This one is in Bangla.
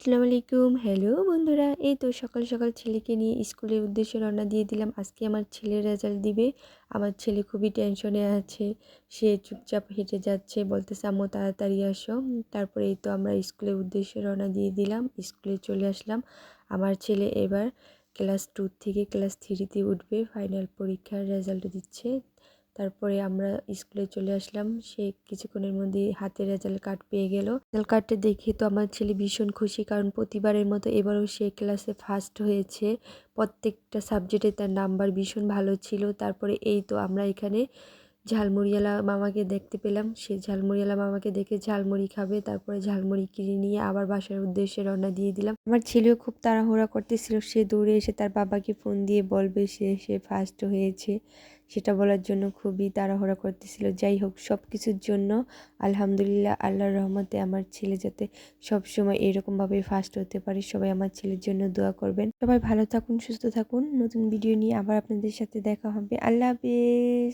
আসসালামু আলাইকুম। হ্যালো বন্ধুরা, এই তো সকাল সকাল ছেলেকে নিয়ে স্কুলের উদ্দেশ্যে রওনা দিয়ে দিলাম। আজকে আমার ছেলের রেজাল্ট দিবে। আমার ছেলে খুবই টেনশনে আছে। সে চুপচাপ হেঁটে যাচ্ছে, বলতেছে, আম্মু, তাড়াতাড়ি আসো। তারপরে এই তো আমরা স্কুলের উদ্দেশ্যে রওনা দিয়ে দিলাম। স্কুলে চলে আসলাম। আমার ছেলে এবার ক্লাস টু থেকে ক্লাস থ্রিতে উঠবে। ফাইনাল পরীক্ষার রেজাল্ট দিচ্ছে। তারপরে আমরা স্কুলে চলে আসলাম। সে কিছুক্ষণের মধ্যে হাতে রেজাল্ট কার্ড পেয়ে গেল। রেজাল্ট কার্ডটা দেখে তো আমার ছেলে ভীষণ খুশি, কারণ প্রতিবারের মতো এবারও সে ক্লাসে ফার্স্ট হয়েছে। প্রত্যেকটা সাবজেক্টে তার নাম্বার ভীষণ ভালো ছিল। তারপরে এই তো আমরা এখানে ঝালমুড়িওয়ালা মামাকে দেখতে পেলাম। সে ঝালমুড়িওয়ালা মামাকে দেখে ঝালমুড়ি খাবে, তারপরে ঝালমুড়ি কিনে নিয়ে আবার বাসার উদ্দেশ্যে রওনা দিয়ে দিলাম। আমার ছেলেও খুব তাড়াহুড়া করতেছিল। সে দৌড়ে এসে তার বাবাকে ফোন দিয়ে বলবে সে সে ফার্স্ট হয়েছে। সেটা বলার জন্য খুবই তাড়াহুড়া করতেছিল। যাই হোক সব কিছুর জন্য আলহামদুলিল্লাহ, আল্লাহর রহমতে আমার ছেলে যাতে সবসময় এরকমভাবে ফার্স্ট হতে পারে, সবাই আমার ছেলের জন্য দোয়া করবেন। সবাই ভালো থাকুন, সুস্থ থাকুন। নতুন ভিডিও নিয়ে আবার আপনাদের সাথে দেখা হবে। আল্লাহ হাফিজ।